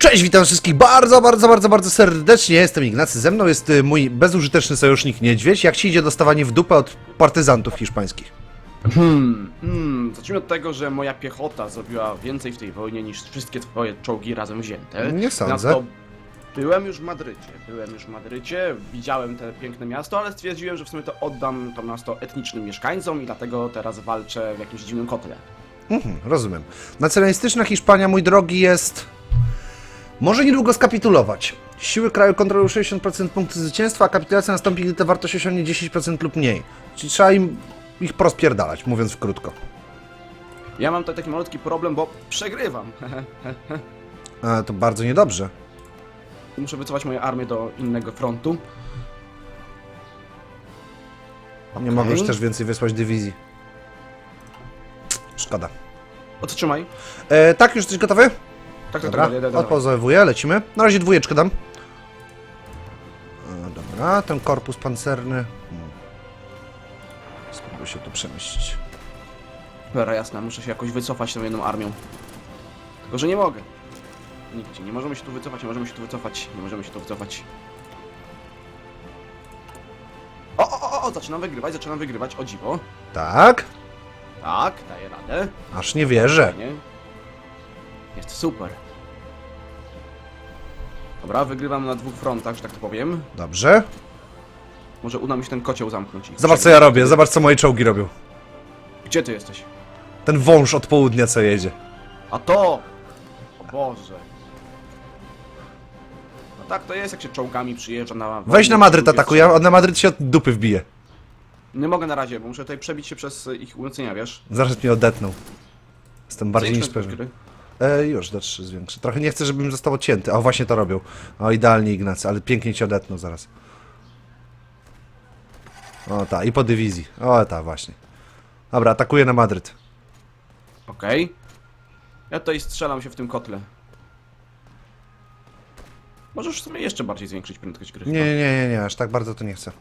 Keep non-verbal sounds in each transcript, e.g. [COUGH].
Cześć, witam wszystkich bardzo, bardzo, bardzo, bardzo serdecznie. Jestem Ignacy, ze mną jest y, mój bezużyteczny sojusznik Niedźwiedź. Jak ci idzie dostawanie w dupę od partyzantów hiszpańskich? Hmm, hmm, zacznijmy od tego, że moja piechota zrobiła więcej w tej wojnie niż wszystkie twoje czołgi razem wzięte. Nie sądzę. Byłem już w Madrycie, byłem już w Madrycie, widziałem te piękne miasto, ale stwierdziłem, że w sumie to oddam to miasto etnicznym mieszkańcom i dlatego teraz walczę w jakimś dziwnym kotle. Mhm, rozumiem. Nacjonalistyczna Hiszpania, mój drogi, jest... Może niedługo skapitulować. Siły kraju kontrolują 60% punktów zwycięstwa, a kapitulacja nastąpi, gdy ta wartość osiągnie 10% lub mniej. Czyli trzeba im ich porozpierdalać, mówiąc w krótko. Ja mam tutaj taki malutki problem, bo przegrywam. A, [LAUGHS] to bardzo niedobrze. Muszę wycofać moją armię do innego frontu. Nie mogę już też więcej wysłać dywizji. Szkoda. Odtrzymaj. E, tak, już jesteś gotowy? Tak, tak, Dobra, tak, dobra, odpozowuję, lecimy. Na razie dwójeczkę dam. E, dobra, ten korpus pancerny. Hmm. Spróbuję się tu przemieścić. Dobra, jasne, muszę się jakoś wycofać tą jedną armią. Tylko, że nie mogę. Nigdzie. Nie możemy się tu wycofać, nie możemy się tu wycofać, nie możemy się tu wycofać. O, o, o, o, zaczynam wygrywać, zaczynam wygrywać, o dziwo. Tak? Tak, daję radę. Aż nie wierzę. Fajnie. Jest super. Dobra, wygrywam na dwóch frontach, że tak to powiem. Dobrze. Może uda mi się ten kocioł zamknąć. i Zobacz co ja robię, zobacz co moje czołgi robią. Gdzie ty jesteś? Ten wąż od południa co jedzie. A to! O Boże. No tak to jest, jak się czołgami przyjeżdża na... Weź na Madryt atakuj, a na Madryt się od dupy wbije. Nie mogę na razie, bo muszę tutaj przebić się przez y, ich umocnienia, wiesz? Zaraz mnie odetną. Jestem bardziej niż pewien. gry. E, już, do 3 zwiększę. Trochę nie chcę, żebym został odcięty. O, właśnie to robią. O, idealnie Ignacy, ale pięknie cię odetną zaraz. O, ta, i po dywizji. O, ta, właśnie. Dobra, atakuję na Madryt. Okej. Ja tutaj strzelam się w tym kotle. Możesz sobie jeszcze bardziej zwiększyć prędkość gry. Nie, nie, nie, nie, aż tak bardzo to nie chcę.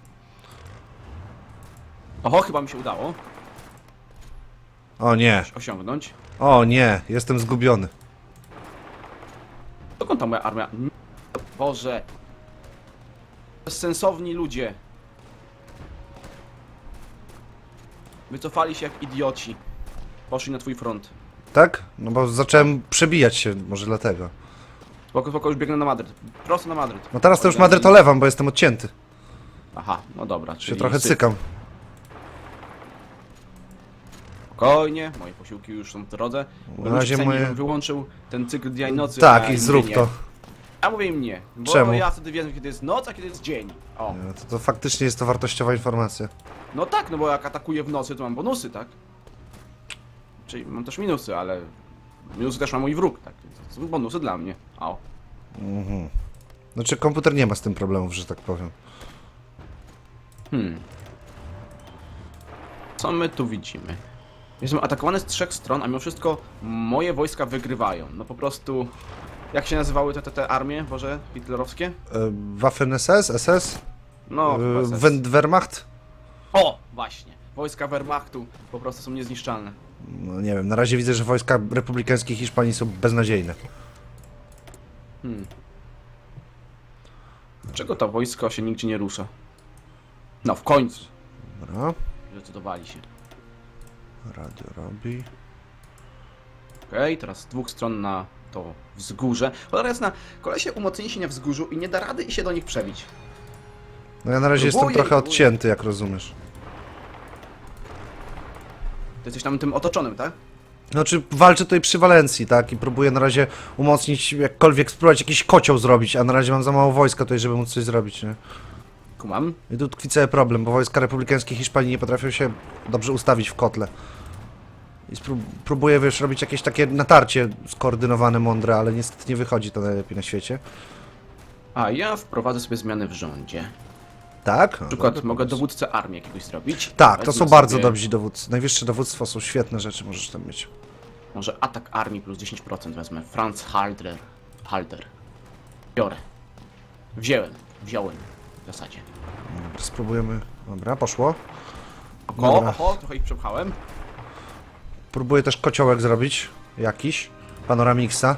Oho, chyba mi się udało O nie, osiągnąć. o nie, jestem zgubiony. Dokąd ta moja armia? Nie, Boże. Bezsensowni ludzie. Wycofali się jak idioci. Poszli na twój front. Tak? No bo zacząłem przebijać się, może dlatego. Spoko, spoko, już biegnę na Madryt. Prosto na Madryt. No teraz to już Madryt olewam, bo jestem odcięty. Aha, no dobra. Się czyli trochę syf. cykam. Spokojnie, moje posiłki już są w drodze. Na razie moje- moje... wyłączył ten cykl dnia i nocy. Tak, i zrób mówię to. nie. A mówię im nie, bo Czemu? ja wtedy wiem, kiedy jest noc, a kiedy jest dzień. O. No, To, to faktycznie jest to wartościowa informacja. No tak, no bo jak atakuję w nocy, to mam bonusy, tak? Czyli mam też minusy, ale minusy też ma mój wróg, tak? Więc to są bonusy dla mnie. O. Mhm. Znaczy komputer nie ma z tym problemów, że tak powiem. Hmm. Co my tu widzimy? Jestem atakowany z trzech stron, a mimo wszystko moje wojska wygrywają. No po prostu... Jak się nazywały te, te, te armie, Boże, hitlerowskie? E, Waffen SS? SS? No, E, SS. Wehrmacht? O, właśnie. Wojska Wehrmachtu po prostu są niezniszczalne. No nie wiem, na razie widzę, że wojska republikańskie Hiszpanii są beznadziejne. Hmm. Dlaczego to wojsko się nigdzie nie rusza? No, w końcu. Dobra, Zdecydowali się. Radio robi. Okej, teraz z dwóch stron na to wzgórze. Cholera jasna, kolesie umocnili się na wzgórzu i nie da rady i się do nich przebić. No ja na razie jestem Próbuję, trochę próbuję. odcięty, jak rozumiesz. Ty jesteś tam tym otoczonym, tak? Znaczy walczę tutaj przy Walencji, tak? I próbuję na razie umocnić, jakkolwiek spróbować jakiś kocioł zrobić, a na razie mam za mało wojska tutaj, żeby móc coś zrobić, nie? Kumam. I tu tkwi cały problem, bo wojska republikańskie Hiszpanii nie potrafią się dobrze ustawić w kotle. I próbuję, wiesz, robić jakieś takie natarcie skoordynowane, mądre, ale niestety nie wychodzi to najlepiej na świecie. A ja wprowadzę sobie zmiany w rządzie. Tak? Na przykład mogę dowódcę armii jakiegoś zrobić. Tak, to są bardzo sobie dobrzy dowódcy. Najwyższe dowództwo są świetne rzeczy, możesz tam mieć. Może atak armii plus 10% wezmę. Franz Halder. Halder. Biorę. Wziąłem. Wziąłem. W zasadzie. Dobra, Spróbujemy. Dobra, poszło. Oho, Dobra. oho, trochę ich przepchałem. Próbuję też kociołek zrobić. Jakiś. Panoramixa.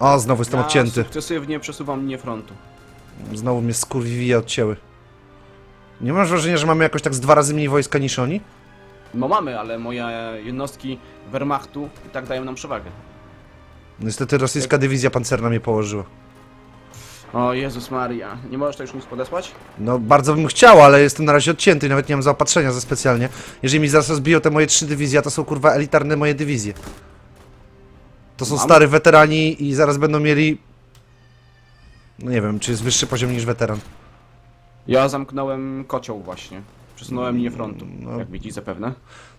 O, znowu jestem ja odcięty. sukcesywnie przesuwam linię frontu. Znowu mnie skurwiwije odcięły. Nie masz wrażenia, że mamy jakoś tak z dwa razy mniej wojska niż oni? No mamy, ale moje jednostki Wehrmachtu i tak dają nam przewagę. Niestety rosyjska dywizja pancerna mnie położyła. O Jezus Maria, nie możesz to już nic podesłać? No, bardzo bym chciał, ale jestem na razie odcięty i nawet nie mam zaopatrzenia za specjalnie. Jeżeli mi zaraz rozbiją te moje trzy dywizje, a to są kurwa elitarne moje dywizje. To są Mam. stary weterani i zaraz będą mieli... No nie wiem, czy jest wyższy poziom niż weteran. Ja zamknąłem kocioł właśnie. Przesunąłem linię frontu, No. jak widzisz zapewne.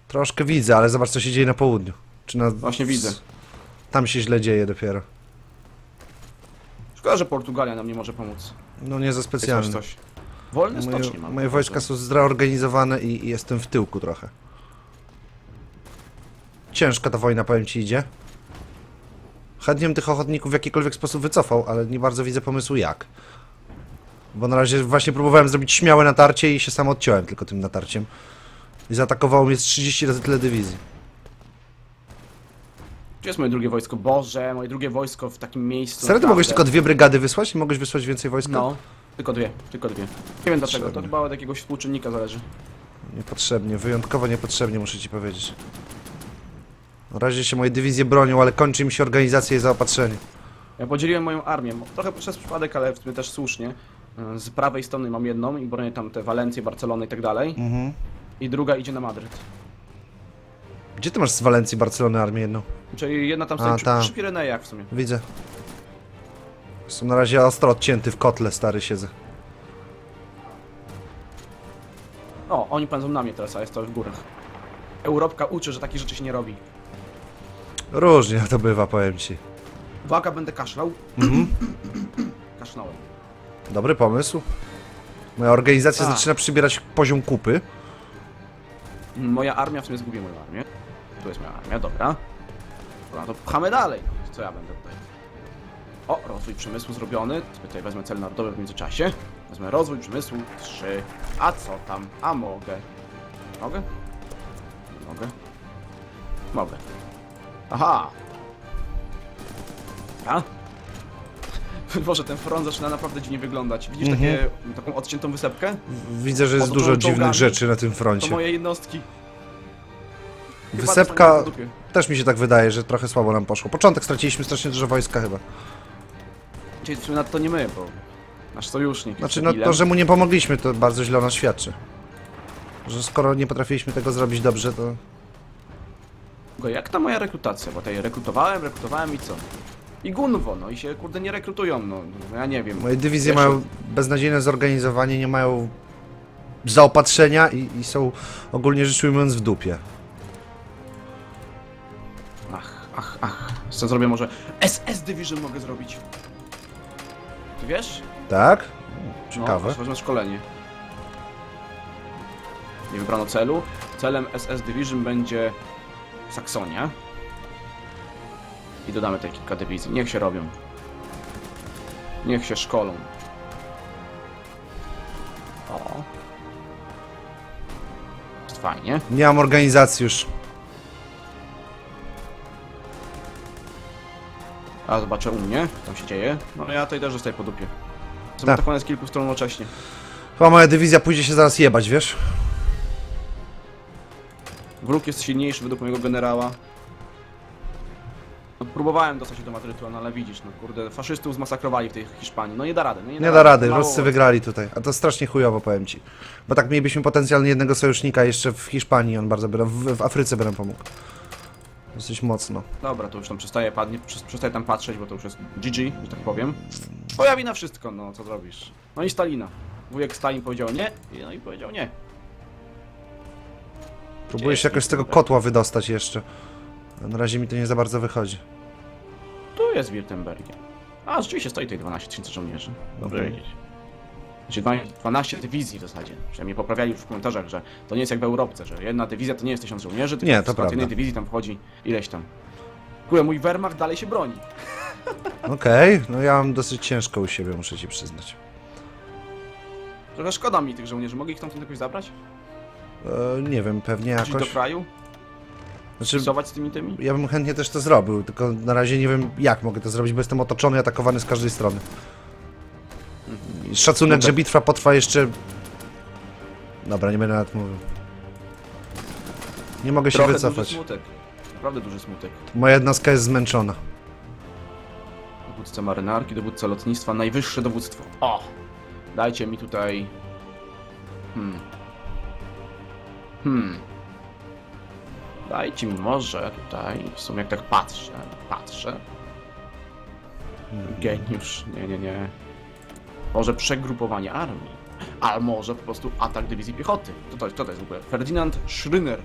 Troszkę widzę, ale zobacz co się dzieje na południu. Czy na... Właśnie widzę. Tam się źle dzieje dopiero. Szkoda, że Portugalia nam nie może pomóc. No nie za Jest coś, specjalnie. coś. Wolne Moje, stocznie mam. moje wojska są zreorganizowane i, i jestem w tyłku trochę. Ciężka ta wojna, powiem ci, idzie. Chętnie bym tych ochotników w jakikolwiek sposób wycofał, ale nie bardzo widzę pomysłu jak. Bo na razie właśnie próbowałem zrobić śmiałe natarcie i się sam odciąłem tylko tym natarciem. I zaatakowało mnie z 30 razy tyle dywizji. Gdzie jest moje drugie wojsko? Boże, moje drugie wojsko w takim miejscu. Serio, ty mogłeś tylko dwie brygady wysłać? Nie mogłeś wysłać więcej wojska? No, tylko dwie, tylko dwie. Nie wiem dlaczego, to Potrzebne. chyba od jakiegoś współczynnika zależy. Niepotrzebnie, wyjątkowo niepotrzebnie, muszę ci powiedzieć. Na razie się moje dywizje bronią, ale kończy mi się organizacja i zaopatrzenie. Ja podzieliłem moją armię, mo- trochę przez przypadek, ale w sumie też słusznie. Y, Z prawej strony mam jedną i bronię tam te Walencje, Barcelony i tak dalej. Mhm. I druga idzie na Madryt. Gdzie ty masz z Walencji Barcelony armię jedną? Czyli jedna tam A, stoi przy, tam. przy Pirenejach w sumie. Widzę. Są na razie ostro odcięty w kotle, stary siedzę. O, oni pędzą na mnie teraz, a jest to w górach. Europka uczy, że takich rzeczy się nie robi. Różnie to bywa, powiem ci. Uwaga, będę kaszlał. Mhm. [CLEARS THROAT] Kasznąłem. Dobry pomysł. Moja organizacja A. zaczyna przybierać poziom kupy. Moja armia, w sumie zgubię moją armię. Tu jest moja armia, dobra. Dobra, to pchamy dalej. Co ja będę tutaj? O, rozwój przemysłu zrobiony. Tutaj wezmę cel narodowy w międzyczasie. Wezmę rozwój przemysłu 3. A co tam? A mogę. Mogę? Nie mogę. Mogę. Aha! A? [LAUGHS] Boże, ten front zaczyna naprawdę dziwnie wyglądać. Widzisz Mhm. takie, taką odciętą wysepkę? Widzę, że jest dużo dziwnych rzeczy na tym To froncie. moje jednostki. Wysepka też mi się tak wydaje, że trochę słabo nam poszło. Początek straciliśmy strasznie dużo wojska chyba. Czyli nawet to nie my, bo nasz sojusznik Znaczy, no to, że mu nie pomogliśmy, to bardzo źle o nas świadczy. Że skoro nie potrafiliśmy tego zrobić dobrze, to... Go, Jak ta moja rekrutacja? Bo tutaj rekrutowałem, rekrutowałem i co? I Gunwo, no i się kurde nie rekrutują, no, no ja nie wiem. Moje dywizje Wiesz, mają beznadziejne zorganizowanie, nie mają zaopatrzenia i, i są ogólnie rzecz ujmując w dupie. Ach, ach. Co zrobię może? SS Division mogę zrobić. Ty wiesz? Tak? No, Ciekawe. aż wezmę szkolenie. Nie wybrano celu. Celem SS Division będzie Saksonia. I dodamy te kilka dywizji. Niech się robią. Niech się szkolą. O. Jest fajnie. Nie mam organizacji już. A zobaczę u mnie, co tam się dzieje. No ja tutaj też zostaję po dupie. Są Tak. atakowane z kilku stron jednocześnie. Chyba moja dywizja pójdzie się zaraz jebać, wiesz? Wróg jest silniejszy według mojego generała. No, próbowałem dostać się do Madrytu, no ale widzisz, no kurde, faszystów zmasakrowali w tej Hiszpanii. No nie da rady, no nie, Nie da rady, Mało- Ruscy wygrali tutaj. A to strasznie chujowo, powiem ci. Bo tak mielibyśmy potencjalnie jednego sojusznika jeszcze w Hiszpanii, on bardzo by w, w Afryce by nam pomógł. Dosyć mocno. Dobra, to już tam przestaję, padnie, przes- przestaję tam patrzeć, bo to już jest GG, że tak powiem. Twoja wina wszystko, no co zrobisz. No i Stalina. Wujek Stalin powiedział nie, i no i powiedział nie. Próbuję się jakoś z tego kotła wydostać jeszcze. Na razie mi to nie za bardzo wychodzi. Tu jest Wirtembergiem. A, rzeczywiście stoi tutaj 12 tysięcy żołnierzy. Dobrze wiedzieć. Znaczy dwa- 12 dywizji w zasadzie. Przynajmniej poprawiali już w komentarzach, że to nie jest jak w Europce, że jedna dywizja to nie jest 1000 żołnierzy, tylko Nie, to w skład jednej dywizji tam wchodzi ileś tam. Kurde, mój Wehrmacht dalej się broni. [LAUGHS] Okej, no ja mam dosyć ciężko u siebie, muszę ci przyznać. Trochę szkoda mi tych żołnierzy. Mogę ich tam jakoś zabrać? E, nie wiem, pewnie Jakoś... do jakoś. kraju? Znaczy, z tymi tymi? ja bym chętnie też to zrobił, tylko na razie nie wiem jak mogę to zrobić, bo jestem otoczony i atakowany z każdej strony. Szacunek, No że bitwa potrwa jeszcze... Dobra, nie będę nawet mówił. Nie mogę się Trochę wycofać. duży smutek. Naprawdę duży smutek. Moja jednostka jest zmęczona. Dowódca marynarki, dowódca lotnictwa, najwyższe dowództwo. O! Dajcie mi tutaj... Hmm. Hmm. Dajcie mi może tutaj, w sumie jak tak patrzę, patrzę. Geniusz, nie, nie, nie. Może przegrupowanie armii. A może po prostu atak dywizji piechoty. To, to, to, to jest w ogóle Ferdynand Schryner.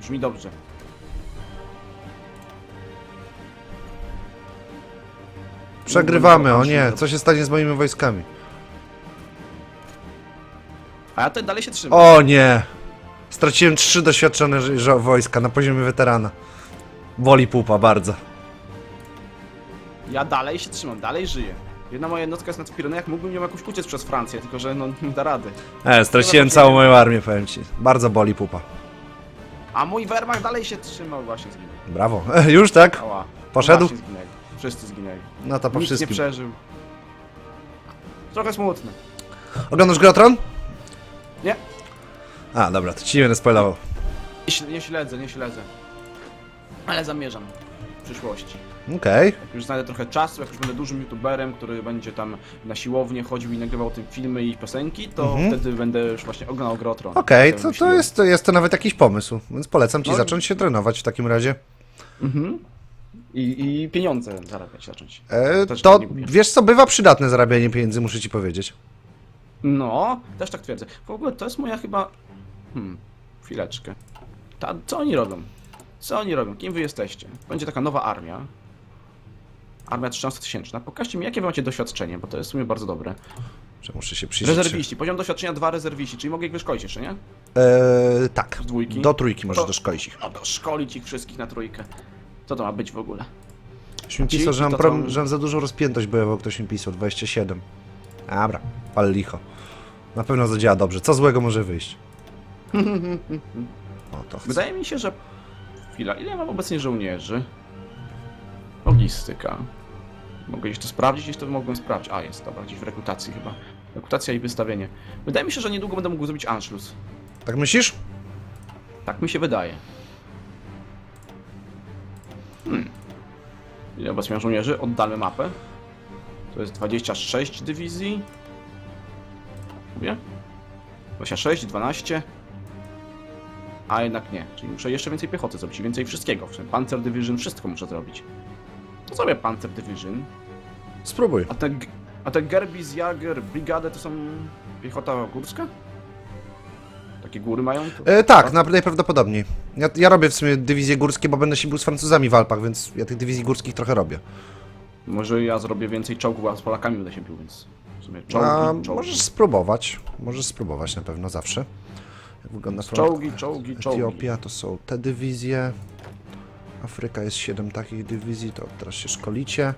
Brzmi dobrze. Przegrywamy, o nie, co się stanie z moimi wojskami? A ja tutaj dalej się trzymam. O nie! Straciłem trzy doświadczone ż- żo- wojska na poziomie weterana. Woli pupa bardzo. Ja dalej się trzymam, dalej żyję. Jedna moja jednostka jest na Pirenejach, mógłbym ją jakoś uciec przez Francję, tylko że no [LAUGHS] nie da rady. E, straciłem całą moją armię, powiem ci. Bardzo boli pupa. A mój Wehrmacht dalej się trzymał, właśnie zginął. Brawo. [LAUGHS] Już tak? Ała. Poszedł? Właśnie zginęli. Wszyscy zginęli. No to po Nikt nie wszystkim. przeżył. Trochę smutne. Oglądasz Grotron? Nie, A, dobra, to ci nie będę spoilował. nie śledzę, nie śledzę. Ale zamierzam w przyszłości. Okej. Jak już znajdę trochę czasu, jak już będę dużym youtuberem, który będzie tam na siłownię chodził i nagrywał tym filmy i piosenki, to Mhm. wtedy będę już właśnie oglądał Grę o Tron. Okej, Tak to, to, jest, to jest to nawet jakiś pomysł, więc polecam ci No i- zacząć się trenować w takim razie. Mhm. I, I pieniądze zarabiać zacząć. E, Też to nie lubię. wiesz co, bywa przydatne zarabianie pieniędzy, muszę ci powiedzieć. No, też tak twierdzę. W ogóle to jest moja chyba... Hmm, chwileczkę. Ta, co oni robią? Co oni robią? Kim wy jesteście? Będzie taka nowa armia. Armia 13 tysięczna. Pokażcie mi, jakie wy macie doświadczenie, bo to jest w sumie bardzo dobre. Że muszę się przyjrzeć. Rezerwiści. Poziom doświadczenia dwa rezerwiści, czyli mogę ich wyszkolić jeszcze, nie? E, tak, Z dwójki? do trójki możesz To- doszkolić ich. No to szkolić ich wszystkich na trójkę. Co to ma być w ogóle? Ktoś mi Ci- pisał, że mam, to problem, są- że mam za dużą rozpiętość bojową, ktoś mi pisał, 27. Dobra, pal licho. Na pewno zadziała dobrze. Co złego może wyjść? [LAUGHS] O, to chcę. Wydaje mi się, że... Chwila, ile ja mam obecnie żołnierzy? Logistyka. Mogę gdzieś to sprawdzić, gdzieś to mogłem sprawdzić. A, jest, dobra, gdzieś w rekrutacji chyba. Rekrutacja i wystawienie. Wydaje mi się, że niedługo będę mógł zrobić Anschluss. Tak myślisz? Tak mi się wydaje. Hmm. Ile obecnie mam żołnierzy? Oddalmy mapę. To jest 26 dywizji. Mówię? 26, 12. A jednak nie. Czyli muszę jeszcze więcej piechoty zrobić więcej wszystkiego. W Panzer Division, wszystko muszę zrobić. Sobie Panzer Division. Spróbuj. A te, a te Gerbis Jager Brigade to są piechota górska? Takie góry mają? E, tak, na- najprawdopodobniej. Ja, ja robię w sumie dywizje górskie, bo będę się bił z Francuzami w Alpach, więc ja tych dywizji górskich trochę robię. Może ja zrobię więcej czołgów, a z Polakami będę się pił, więc w sumie czołgi, A, czołgi, możesz spróbować. Możesz spróbować na pewno zawsze. Jak wygląda czołgi, czołgi, czołgi. Etiopia to są te dywizje. Afryka jest 7 takich dywizji, to teraz się szkolicie.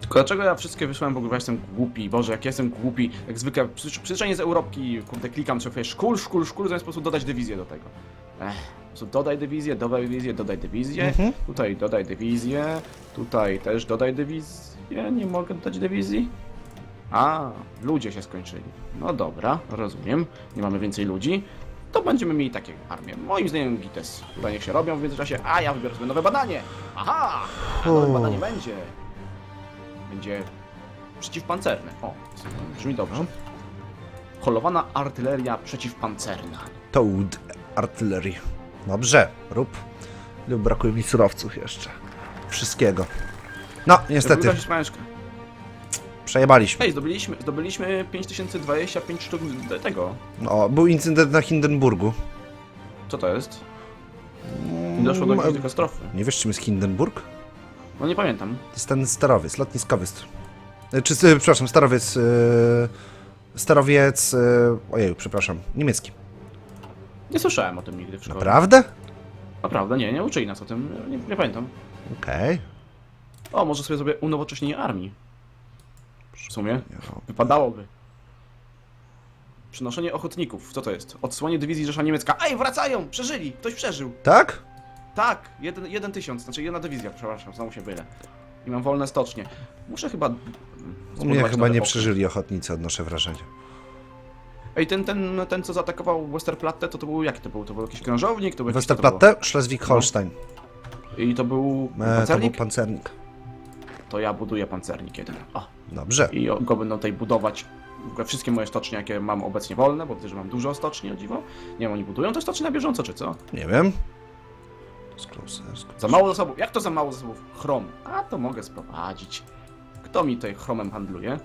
Tylko dlaczego ja wszystkie wysłałem, bo kurwa jestem głupi, Boże, jak ja jestem głupi, jak zwykle, przy- przyzwyczajenie z Europki, kurde, klikam sobie szkół, szkół, szkół, zamiast po prostu dodać dywizję do tego. Ech, po prostu dodaj dywizję, dodaj dywizję, dodaj dywizję, Mhm. tutaj dodaj dywizję, tutaj też dodaj dywizję, nie mogę dodać dywizji? A, ludzie się skończyli. No dobra, rozumiem, nie mamy więcej ludzi, to będziemy mieli takie armie. Moim zdaniem GITES. Tutaj niech się robią w międzyczasie, a ja wybiorę sobie nowe badanie. Aha, a nowe badanie będzie. Będzie przeciwpancerne. O, brzmi dobrze. Holowana artyleria przeciwpancerna. Toad Artillery. Dobrze, rób. Lub brakuje mi surowców jeszcze. Wszystkiego. No, niestety, Hiszpańska. Przejebaliśmy. Ej, zdobyliśmy, zdobyliśmy 5025 sztuk d- tego. No, był incydent na Hindenburgu. Co to jest? Nie doszło do Mm, jakiejś katastrofy. Nie wiesz, czym jest Hindenburg? No nie pamiętam. To jest ten sterowiec, lotniskowy. st- e, Czy, e, przepraszam, sterowiec. e, Sterowiec. e, Ojej, przepraszam, niemiecki. Nie słyszałem o tym nigdy w szkole. Naprawdę? Naprawdę, nie, nie uczyli nas o tym. Nie, nie pamiętam. Okej. O, może sobie zrobię unowocześnienie armii. W sumie. Wypadałoby. Przynoszenie ochotników. Co to jest? Odsłonię dywizji Rzesza Niemiecka. Ej, wracają! Przeżyli! Ktoś przeżył! Tak? Tak, jeden, jeden tysiąc, znaczy jedna dywizja, przepraszam, znowu się byle. I mam wolne stocznie. Muszę chyba... U mnie zbudować chyba nie przeżyli ochotnicy, odnoszę wrażenie. Ej, ten, ten, ten co zaatakował Westerplatte, to to był, jaki to był? To był jakiś krążownik? To był jakiś, co to Westerplatte, Schleswig-Holstein. było? I to był E, to był pancernik? pancernik. To ja buduję pancernik jeden. O. Dobrze. I go będą tutaj budować. Wszystkie moje stocznie, jakie mam obecnie wolne, bo że mam dużo stoczni, o dziwo. Nie wiem, oni budują te stocznie na bieżąco, czy co? Nie wiem. Closer, Za mało zasobów. Jak to za mało zasobów? Chrom. A to mogę sprowadzić. Kto mi tutaj chromem handluje?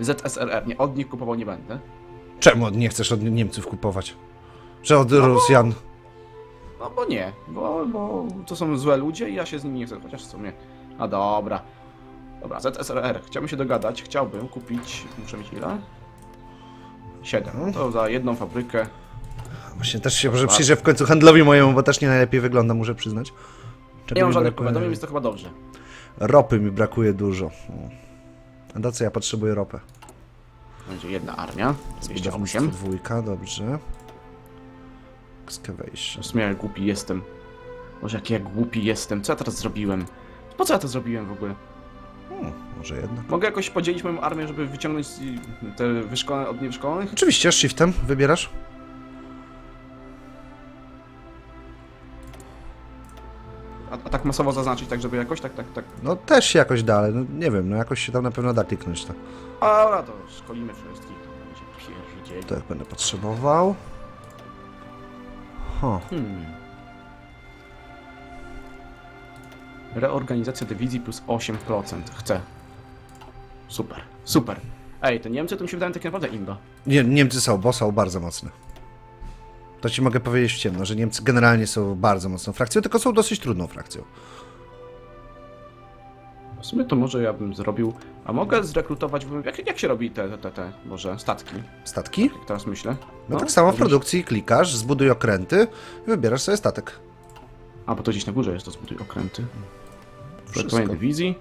ZSRR. Nie, od nich kupował nie będę. Czemu nie chcesz od Niemców kupować? Czy od Rosjan? No bo nie, bo, bo to są złe ludzie i ja się z nimi nie chcę, chociaż w sumie... A dobra. Dobra, ZSRR. Chciałbym się dogadać, chciałbym kupić... Muszę mieć ile? 7. To za jedną fabrykę. Właśnie też się może przyjrzę w końcu handlowi mojemu, bo też nie najlepiej wygląda, muszę przyznać. Czego Nie mam żadnych powiadomień, jest to chyba dobrze. Ropy mi brakuje dużo. A do co ja potrzebuję ropę? Będzie jedna armia. Budownictwo 208. dwójka, dobrze. W Excavation. sumie jak głupi jestem. Może jak ja głupi jestem. Co ja teraz zrobiłem? Po co ja to zrobiłem w ogóle? Hmm, może jednak. Mogę jakoś podzielić moją armię, żeby wyciągnąć te wyszkolone od niewyszkolonych? Oczywiście, shiftem wybierasz. A, a tak masowo zaznaczyć, tak żeby jakoś tak, tak, tak. No też się jakoś da, ale no, nie wiem, no jakoś się tam na pewno da kliknąć to. A dobra, to szkolimy wszystkich. To będzie pierdzieli. To jak będę potrzebował. Ho. Hmm. Reorganizacja dywizji plus 8%. Chcę. Super, super. Ej, te Niemcy to mi się wydają takie naprawdę imba. Nie, Niemcy są, bo są bardzo mocne. To ci mogę powiedzieć w ciemno, że Niemcy generalnie są bardzo mocną frakcją, tylko są dosyć trudną frakcją. W sumie to może ja bym zrobił. A mogę zrekrutować. Jak, jak się robi te, te, te, może statki? Statki? Jak teraz myślę. No, tak samo w produkcji klikasz, zbuduj okręty i wybierasz sobie statek. A bo to gdzieś na górze jest to zbuduj okręty. Projektowanie dywizji.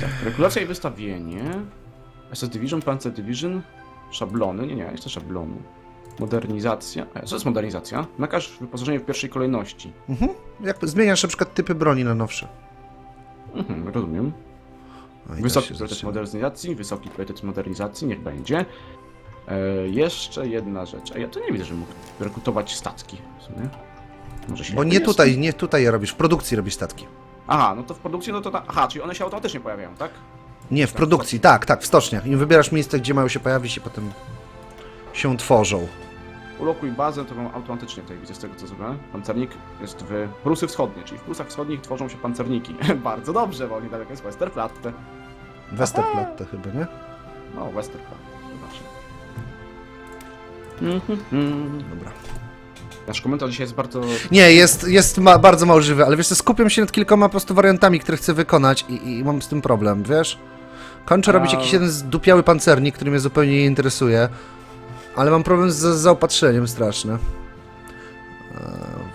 Tak, regulacja i wystawienie. SS Division, Panzer Division. Szablony. Nie, nie, jeszcze szablonu. Modernizacja. E, co jest modernizacja? Nakaż wyposażenie w pierwszej kolejności. Mhm. Jak zmieniasz na przykład typy broni na nowsze. Mhm, rozumiem. O, i Wysoki priorytet modernizacji, wysoki priorytet modernizacji, niech będzie. E, jeszcze jedna rzecz. A ja to nie widzę, że mógł rekrutować statki w sumie. Może się Bo nie tutaj, nie tutaj je robisz, w produkcji robisz statki. Aha, no to w produkcji, no to ta... Aha, czyli one się automatycznie pojawiają, tak? Nie, w produkcji, tak, tak, w stoczniach. I wybierasz miejsce, gdzie mają się pojawić i potem się tworzą. Ulokuj bazę, to mam automatycznie tutaj widzę z tego co zrobiłem. Pancernik jest w Prusy Wschodnie, czyli w Prusach Wschodnich tworzą się pancerniki. [LAUGHS] Bardzo dobrze, bo niedaleko jest Westerplatte. Westerplatte chyba, nie? No, Westerplatte, zobaczcie. Mhm. Dobra. Nasz komentarz dzisiaj jest bardzo... Nie, jest, jest ma, bardzo mało żywy, ale wiesz co, skupiam się nad kilkoma po prostu wariantami, które chcę wykonać i, i mam z tym problem, wiesz? Kończę A- robić jakiś jeden zdupiały pancernik, który mnie zupełnie nie interesuje, ale mam problem z, z zaopatrzeniem straszny. Eee,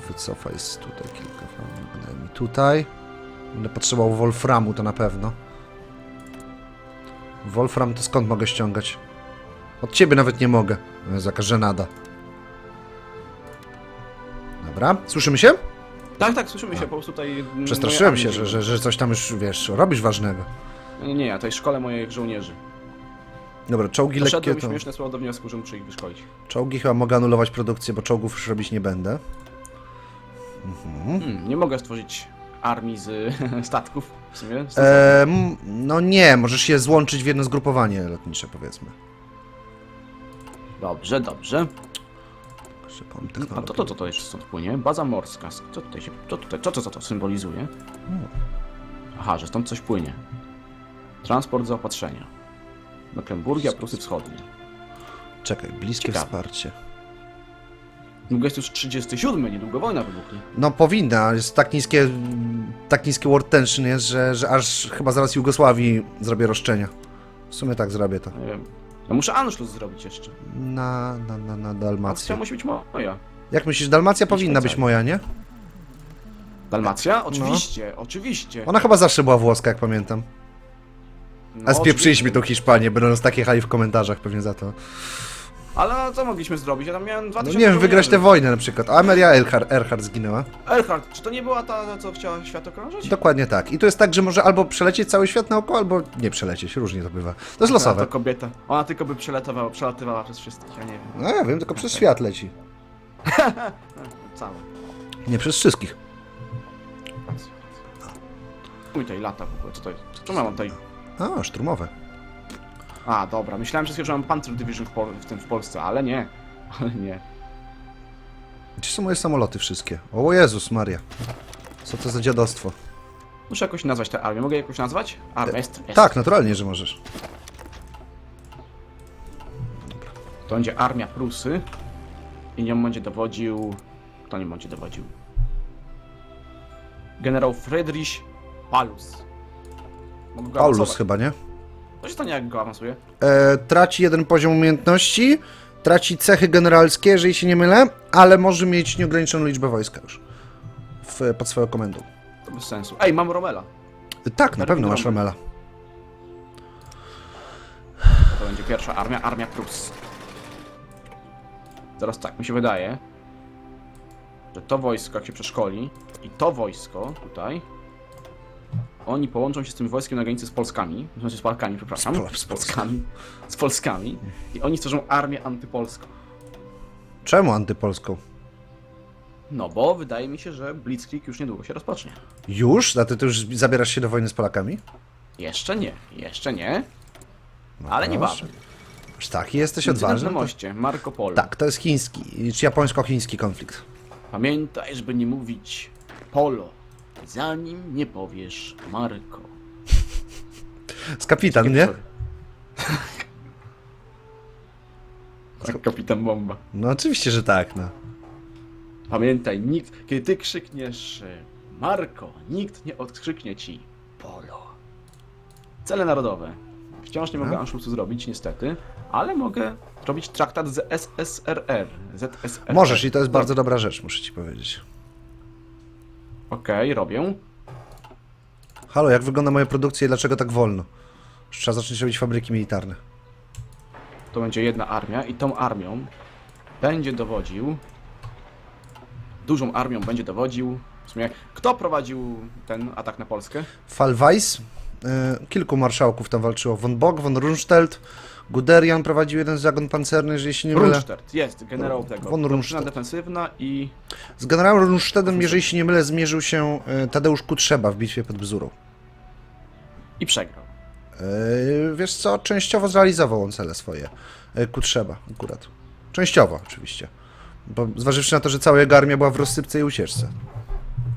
wycofaj z tutaj kilka daj mi tutaj. Będę potrzebował Wolframu, to na pewno. Wolfram to skąd mogę ściągać? Od ciebie nawet nie mogę. Jezu, jaka żenada. Dobra, słyszymy się? Tak, tak, słyszymy się, po prostu tutaj... Przestraszyłem się, że, że, że coś tam już, wiesz, robisz ważnego. Nie, nie, ja tutaj szkole moich żołnierzy. Dobra, czołgi lekkie Doszedłem to... śmieszne słowo do wniosku, że muszę ich wyszkolić. Czołgi chyba mogę anulować produkcję, bo czołgów już robić nie będę. Mhm. Hmm, nie mogę stworzyć armii z [LAUGHS] statków, w sumie. Z no nie, możesz je złączyć w jedno zgrupowanie lotnicze, powiedzmy. Dobrze, dobrze. A to, to, to, to jeszcze stąd płynie? Baza morska. Co tutaj się... Co tutaj, co to, co to symbolizuje? Aha, że stąd coś płynie. Transport zaopatrzenia. Mecklenburgia, Prusy Wschodnie. Czekaj, bliskie Ciekawe. wsparcie. Długo jest już 37, niedługo wojna wybuchnie. No powinna, jest tak niskie, tak niskie word tension jest, że, że aż chyba zaraz Jugosławii zrobię roszczenia. W sumie tak zrobię to. Nie wiem. Ja muszę Anschluss zrobić jeszcze. Na, na, na, na Dalmację. musi być moja. Jak myślisz, Dalmacja powinna być moja, nie? Dalmacja? Oczywiście, oczywiście. Ona chyba zawsze była włoska, jak pamiętam. No, A spieprzyliśmy oczywiście. tą Hiszpanię, będą nas takie hali w komentarzach pewnie za to. Ale co mogliśmy zrobić? Ja tam miałem No 2000 nie wiem, wygrać tę żołnierzy. wojnę na przykład. A Amelia Earhart, Earhart zginęła. Erhard, czy to nie była ta, co chciała świat okrążyć? Dokładnie tak. I to jest tak, że może albo przelecieć cały świat naokoło, albo nie przelecieć. Różnie to bywa. To jest Ta, losowe. to kobieta. Ona tylko by przelatywała, przelatywała przez wszystkich, ja nie wiem. No ja wiem, tylko przez świat leci. [LAUGHS] Całe. Nie przez wszystkich. Mój tej lata w ogóle, co to jest? Ja mam tutaj? A, szturmowe. A, dobra, myślałem przez chwilę, że mam Panzer Division w, Pol- w tym w Polsce, ale nie. [LAUGHS] Ale nie. Gdzie są moje samoloty wszystkie? O Jezus Maria. Co to za dziadostwo? Muszę jakoś nazwać tę armię. Mogę jakoś nazwać? Armia jest, jest. Tak, naturalnie, że możesz. To będzie armia Prusy. I nią będzie dowodził... Kto nią będzie dowodził? Generał Friedrich. Mogę go Paulus awansować. chyba, nie? To się stanie, jak go awansuje? E, traci jeden poziom umiejętności, traci cechy generalskie, jeżeli się nie mylę, ale może mieć nieograniczoną liczbę wojska już. W, pod swoją komendą. To bez sensu. Ej, mam Romela. E, Tak, na pewno masz Rommel. Romela. To będzie pierwsza armia, armia Prus. Teraz tak, mi się wydaje, że to wojsko, jak się przeszkoli, i to wojsko tutaj, oni połączą się z tym wojskiem na granicy z Polskami, znaczy z Polkami, przepraszam, Z Pol- z, Polskami, z Polskami, i oni stworzą armię antypolską. Czemu antypolską? No bo wydaje mi się, że Blitzkrieg już niedługo się rozpocznie. Już? A ty, ty już zabierasz się do wojny z Polakami? Jeszcze nie, jeszcze nie, No ale proszę. niebawem. Aż taki jesteś odważny? na moście, Marco Polo. Tak, to jest chiński, czy japońsko-chiński konflikt. Pamiętaj, żeby nie mówić Polo, zanim nie powiesz Marco. Z kapitan, nie? Tak, kapitan Bomba. No oczywiście, że tak, no. Pamiętaj, nikt, kiedy ty krzykniesz e, Marco, nikt nie odkrzyknie ci Polo. Cele narodowe. Wciąż nie mogę No. Anschlussu zrobić, niestety, ale mogę zrobić traktat z SSRR. ZSRR. Możesz i to jest bardzo dobra rzecz, muszę ci powiedzieć. Okej, robię. Halo, jak wygląda moja produkcja i dlaczego tak wolno? Już Trzeba zacząć robić fabryki militarne. To będzie jedna armia i tą armią będzie dowodził. Dużą armią będzie dowodził. W sumie, kto prowadził ten atak na Polskę? Falweiss, e, kilku marszałków tam walczyło. Von Bock, von Rundstedt, Guderian prowadził jeden zagon pancerny, jeżeli się nie mylę. Rundstedt, jest, generał tego. Von Rundstedt. defensywna i... Z generałem Rundstedtem, jeżeli się nie mylę, zmierzył się e, Tadeusz Kutrzeba w bitwie pod Bzurą. i przegrał. E, wiesz co, częściowo zrealizował on cele swoje. E, Kutrzeba akurat. Częściowo oczywiście. Bo zważywszy na to, że cała jego armia była w rozsypce i ucieczce.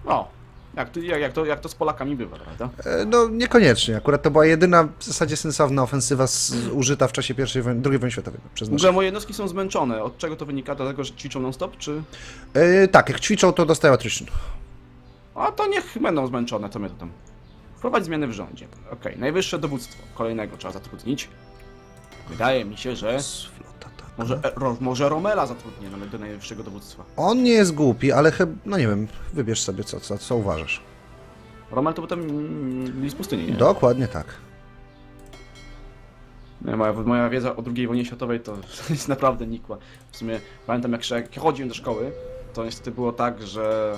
O, jak to, jak, jak, to, jak to z Polakami bywa, prawda? E, No niekoniecznie. Akurat to była jedyna w zasadzie sensowna ofensywa z, użyta w czasie pierwszej wojny, II wojny światowej przez W nas. ogóle moje jednostki są zmęczone. Od czego to wynika? Dlatego, że ćwiczą non-stop, czy... E, tak, jak ćwiczą, to dostają attrition. A to niech będą zmęczone, co my to tam... Wprowadź zmiany w rządzie. Okej, najwyższe dowództwo. Kolejnego trzeba zatrudnić. Wydaje mi się, że... Może, e, ro, może Romela zatrudnię nawet do najwyższego dowództwa. On nie jest głupi, ale chyba, no nie wiem, wybierz sobie co, co, co uważasz. Romel to potem mm, list pustyni, nie? Dokładnie tak. Nie, Moja, moja wiedza o II wojnie światowej to [LAUGHS] jest naprawdę nikła. W sumie pamiętam jak, się- jak chodziłem do szkoły, to niestety było tak, że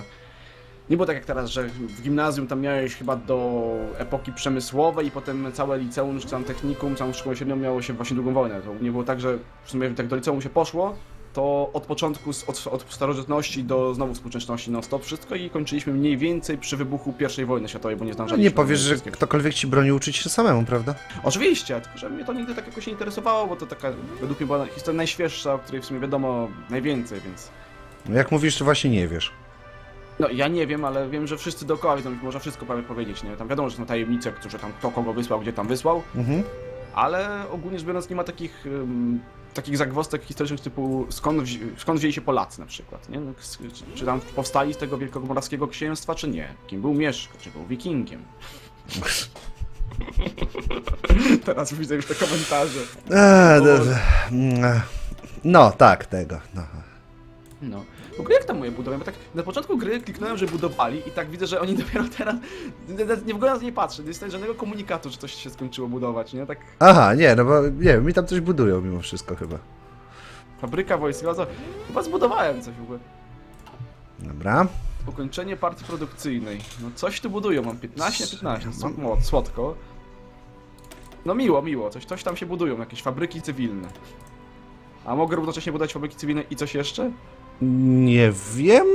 nie było tak jak teraz, że w gimnazjum tam miałeś chyba do epoki przemysłowej i potem całe liceum, czy tam technikum, całą szkołę średnią miało się właśnie drugą wojnę. To nie było tak, że w sumie jak do liceum się poszło, to od początku, od, od starożytności do znowu współczesności non stop wszystko i kończyliśmy mniej więcej przy wybuchu I wojny światowej, bo nie No zdążyliśmy. nie powiesz, że ktokolwiek ci broni uczyć się samemu, prawda? Oczywiście, tylko że mnie to nigdy tak jakoś nie interesowało, bo to taka, według mnie była historia najświeższa, o której w sumie wiadomo najwięcej, więc... No Jak mówisz, to właśnie nie wiesz. No ja nie wiem, ale wiem, że wszyscy dookoła wiedzą, można wszystko prawie powiedzieć, nie? Tam wiadomo, że są tajemnice, którzy tam kto kogo wysłał, gdzie tam wysłał, Mhm. ale ogólnie rzecz biorąc nie ma takich... ym, takich zagwostek historycznych typu skąd, wzi skąd wzięli się Polacy na przykład, nie? No, czy, czy tam powstali z tego wielkomorawskiego księstwa, czy nie? Kim był Mieszko, czy był wikingiem? [LAUGHS] Teraz widzę już te komentarze. O mm, no, tak, tego. No. No. W ogóle jak tam moje budowy? Bo tak na początku gry kliknąłem, że budowali i tak widzę, że oni [LAUGHS] dopiero teraz... Nie, w ogóle nas nie patrzę, nie jest żadnego komunikatu, że coś się skończyło budować, nie? Tak... Aha, nie, no bo nie wiem, mi tam coś budują mimo wszystko chyba. Fabryka wojskowa, chyba zbudowałem coś w ogóle. Dobra. Ukończenie partii produkcyjnej. No coś tu budują, mam 15 na 15, słod- słodko. No miło, miło, coś, coś tam się budują, jakieś fabryki cywilne. A mogę równocześnie budować fabryki cywilne i coś jeszcze? Nie wiem.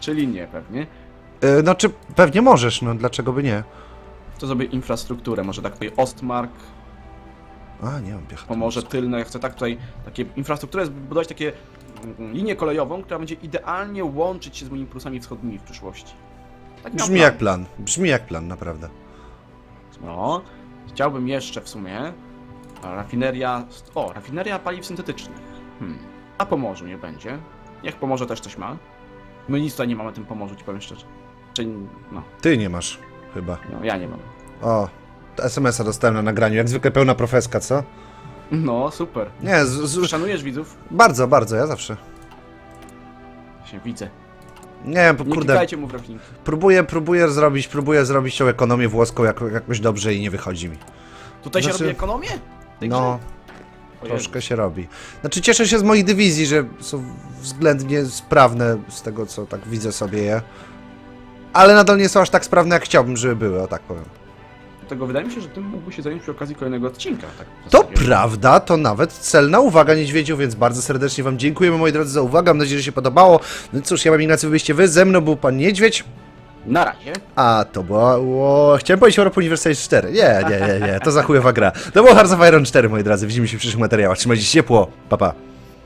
Czyli nie pewnie. E, Znaczy, pewnie możesz, no dlaczego by nie? To zrobię infrastrukturę, może tak tutaj Ostmark A, nie mam piechotę. pomoże tylne, ja chcę tak tutaj takie infrastrukturę, zbudować takie mm, linię kolejową, która będzie idealnie łączyć się z moimi prusami wschodnimi w przyszłości. Tak Brzmi jak plan. Brzmi jak plan, naprawdę. No, chciałbym jeszcze w sumie rafineria, o, rafineria paliw syntetycznych. Hmm. A Pomorzu nie będzie. Niech Pomorze też coś ma. My nic tutaj nie mamy tym Pomorzu, ci powiem szczerze. Czy, no, Ty nie masz, chyba. no, ja nie mam. O, SMS-a dostałem na nagraniu. Jak zwykle pełna profeska, co? No, super. Nie, z, z, Szanujesz widzów? bardzo, bardzo, ja zawsze. Się widzę. Nie, bo Nie kurde, klikajcie mu w próbuję, próbuję zrobić, próbuję zrobić tą ekonomię włoską jako, jakoś dobrze i nie wychodzi mi. Tutaj Znaczy- się robi ekonomię? w tej No, grze? Troszkę się robi. Znaczy cieszę się z moich dywizji, że są względnie sprawne z tego, co tak widzę sobie je. Ale nadal nie są aż tak sprawne, jak chciałbym, żeby były, o tak powiem. Dlatego wydaje mi się, że tym mógłby się zająć przy okazji kolejnego odcinka. Tak w To zasadzie. prawda, to nawet celna uwaga niedźwiedziu, więc bardzo serdecznie Wam dziękujemy moi drodzy za uwagę, mam nadzieję, że się podobało. No cóż, ja mam Ignacy, wy byliście wy, ze mną był Pan Niedźwiedź, Na razie. a to było... Chciałem powiedzieć Europa Universalis 4, nie, nie, nie, nie, to za chujowa gra. To było Hearts of Iron 4 moi drodzy, widzimy się w przyszłych materiałach, trzymajcie się ciepło, pa pa.